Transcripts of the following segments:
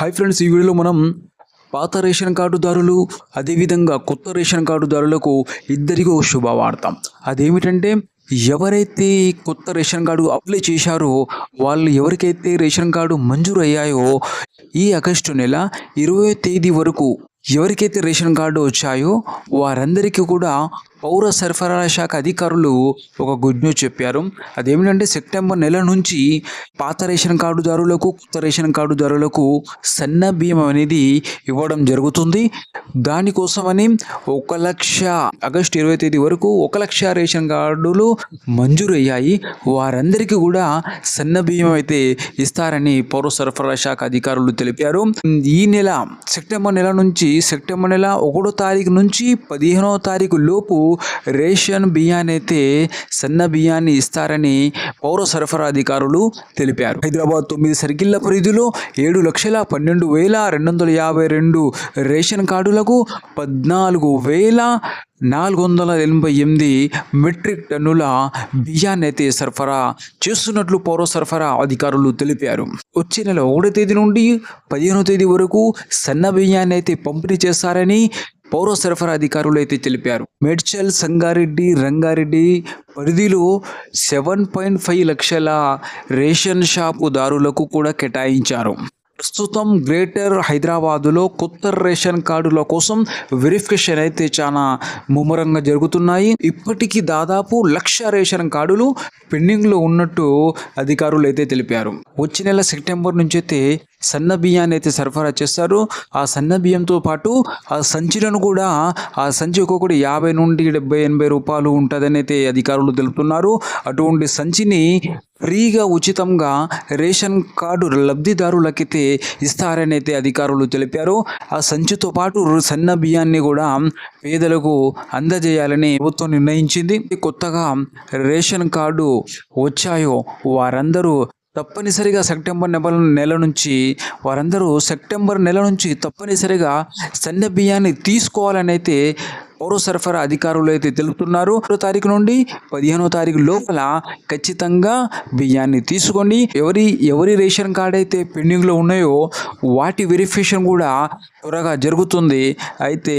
Hi friends ఈ వీడియోలో మనం పాత రేషన్ కార్డుదారులు అదేవిధంగా కొత్త రేషన్ కార్డుదారులకు ఇద్దరికీ ఒక శుభవార్త. అదేమిటంటే ఎవరైతే కొత్త రేషన్ కార్డు అప్లై చేశారో వాళ్ళు ఎవరికైతే రేషన్ కార్డు మంజూరు అయ్యాయో ఈ ఆగస్టు నెల ఇరవై తేదీ వరకు ఎవరికైతే రేషన్ కార్డు వచ్చాయో వారందరికీ కూడా పౌర సరఫరాల శాఖ అధికారులు ఒక గుడ్ న్యూస్ చెప్పారు. అదేమిటంటే సెప్టెంబర్ నెల నుంచి పాత రేషన్ కార్డుదారులకు కొత్త రేషన్ కార్డుదారులకు సన్న బియ్యం అనేది ఇవ్వడం జరుగుతుంది. దానికోసమని ఒక లక్ష ఆగస్టు ఇరవై తేదీ వరకు ఒక లక్ష రేషన్ కార్డులు మంజూరు అయ్యాయి వారందరికీ కూడా సన్న బియ్యం అయితే ఇస్తారని పౌర సరఫరా శాఖ అధికారులు తెలిపారు. ఈ నెల సెప్టెంబర్ నెల నుంచి సెప్టెంబర్ నెల ఒకటో తారీఖు నుంచి పదిహేనవ తారీఖు లోపు రేషన్ బియ్యాన్ని అయితే సన్న బియ్యాన్ని ఇస్తారని పౌర సరఫరా అధికారులు తెలిపారు. హైదరాబాద్ తొమ్మిది సర్కిళ్ళ పరిధిలో ఏడు లక్షల పన్నెండు వేల రెండు వందల యాభై రెండు రేషన్ కార్డులకు పద్నాలుగు వేల నాలుగు వందల ఎనభై ఎనిమిది మెట్రిక్ టన్నుల బియ్యాన్ని అయితే సరఫరా చేస్తున్నట్లు పౌర సరఫరా అధికారులు తెలిపారు. వచ్చే నెల ఒకటో తేదీ నుండి పదిహేనో తేదీ వరకు సన్న బియ్యాన్ని అయితే పంపిణీ చేస్తారని పౌర సరఫరా అధికారులు అయితే తెలిపారు. మేడ్చల్ సంగారెడ్డి రంగారెడ్డి పరిధిలో సెవెన్ పాయింట్ ఫైవ్ లక్షల రేషన్ షాపుదారులకు కూడా కేటాయించారు. ప్రస్తుతం గ్రేటర్ హైదరాబాదులో కొత్త రేషన్ కార్డుల కోసం వెరిఫికేషన్ అయితే చాలా ముమ్మరంగా జరుగుతున్నాయి. ఇప్పటికీ దాదాపు లక్ష రేషన్ కార్డులు పెండింగ్లో ఉన్నట్టు అధికారులు అయితే తెలిపారు. వచ్చే నెల సెప్టెంబర్ నుంచి అయితే సన్న బియ్యాన్ని అయితే సరఫరా చేస్తారు. ఆ సన్న బియ్యంతో పాటు ఆ సంచులను కూడా ఆ సంచి ఒక్కొక్కటి యాభై నుండి డెబ్బై ఎనభై రూపాయలు ఉంటుందని అయితే అధికారులు తెలుపుతున్నారు. అటువంటి సంచిని ఫ్రీగా ఉచితంగా రేషన్ కార్డు లబ్ధిదారులకైతే ఇస్తారని అయితే అధికారులు తెలిపారు. ఆ సంచితో పాటు సన్న బియ్యాన్ని కూడా పేదలకు అందజేయాలని ప్రభుత్వం నిర్ణయించింది. కొత్తగా రేషన్ కార్డు వచ్చాయో వారందరూ తప్పనిసరిగా సెప్టెంబర్ నెల నెల నుంచి వారందరూ సెప్టెంబర్ నెల నుంచి తప్పనిసరిగా సన్న బియ్యాన్ని తీసుకోవాలని అయితే పౌర సరఫరా అధికారులు అయితే తెలుపుతున్నారు. ఒకటో తారీఖు నుండి పదిహేనో తారీఖు లోపల ఖచ్చితంగా బియ్యాన్ని తీసుకోండి. ఎవరి ఎవరి రేషన్ కార్డ్ అయితే పెండింగ్లో ఉన్నాయో వాటి వెరిఫికేషన్ కూడా త్వరగా జరుగుతుంది. అయితే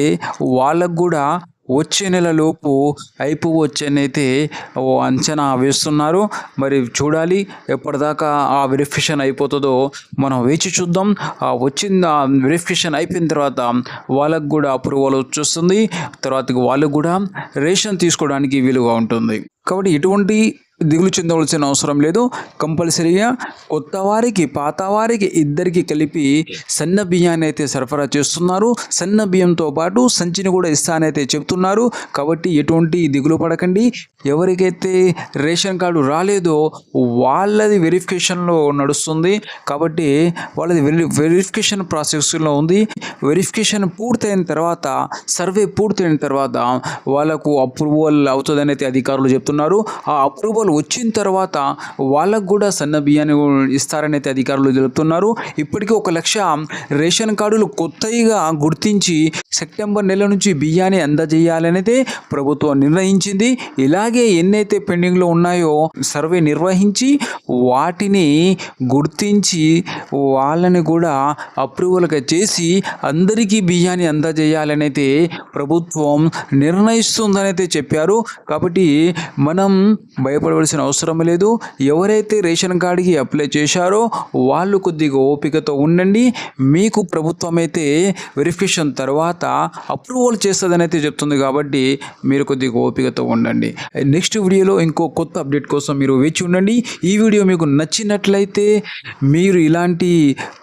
వాళ్ళకు కూడా వచ్చే నెలలోపు అయిపోవచ్చని అయితే ఓ అంచనా వేస్తున్నారు. మరి చూడాలి ఎప్పటిదాకా ఆ వెరిఫికేషన్ అయిపోతుందో మనం వేచి చూద్దాం. ఆ ఆ వెరిఫికేషన్ అయిపోయిన తర్వాత వాళ్ళకు కూడా అప్రూవల్ వచ్చేస్తుంది. తర్వాత వాళ్ళకు కూడా రేషన్ తీసుకోవడానికి వీలుగా ఉంటుంది. కాబట్టి ఎటువంటి దిగులు చెందవలసిన అవసరం లేదు. కంపల్సరీగా కొత్త వారికి పాత వారికి ఇద్దరికి కలిపి సన్న బియ్యాన్ని అయితే సరఫరా చేస్తున్నారు. సన్న బియ్యంతో పాటు సంచిని కూడా ఇస్తానైతే చెప్తున్నారు కాబట్టి ఎటువంటి దిగులు పడకండి. ఎవరికైతే రేషన్ కార్డు రాలేదో వాళ్ళది వెరిఫికేషన్లో నడుస్తుంది. కాబట్టి వాళ్ళది వెరి వెరిఫికేషన్ ప్రాసెస్లో ఉంది. వెరిఫికేషన్ పూర్తయిన తర్వాత సర్వే పూర్తయిన తర్వాత వాళ్ళకు అప్రూవల్ అవుతుందని అయితే అధికారులు చెప్తున్నారు. ఆ అప్రూవల్ వచ్చిన తర్వాత వాళ్ళకు కూడా సన్న బియ్యాన్ని ఇస్తారని అయితే అధికారులు తెలుపుతున్నారు. ఇప్పటికీ ఒక లక్ష రేషన్ కార్డులు కొత్తగా గుర్తించి సెప్టెంబర్ నెల నుంచి బియ్యాన్ని అందజేయాలని అయితే ప్రభుత్వం నిర్ణయించింది. ఇలాగే ఎన్నైతే పెండింగ్లో ఉన్నాయో సర్వే నిర్వహించి వాటిని గుర్తించి వాళ్ళని కూడా అప్రూవల్గా చేసి అందరికీ బియ్యాన్ని అందజేయాలనైతే ప్రభుత్వం నిర్ణయిస్తుందనైతే చెప్పారు. కాబట్టి మనం భయపడవలసిన అవసరం లేదు. ఎవరైతే రేషన్ కార్డుకి అప్లై చేశారో వాళ్ళు కొద్దిగా ఓపికతో ఉండండి. మీకు ప్రభుత్వం అయితే వెరిఫికేషన్ తర్వాత తర్వాత అప్రూవల్ చేస్తుందని అయితే చెప్తుంది కాబట్టి మీరు కొద్దిగా ఓపికతో ఉండండి. నెక్స్ట్ వీడియోలో ఇంకో కొత్త అప్డేట్ కోసం మీరు వేచి ఉండండి. ఈ వీడియో మీకు నచ్చినట్లయితే మీరు ఇలాంటి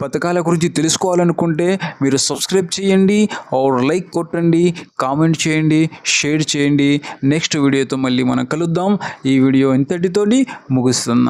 పథకాల గురించి తెలుసుకోవాలనుకుంటే మీరు సబ్స్క్రైబ్ చేయండి ఆర్ లైక్ కొట్టండి కామెంట్ చేయండి షేర్ చేయండి. నెక్స్ట్ వీడియోతో మళ్ళీ మనం కలుద్దాం. ఈ వీడియో ఇంతటితోటి ముగిస్తున్నా.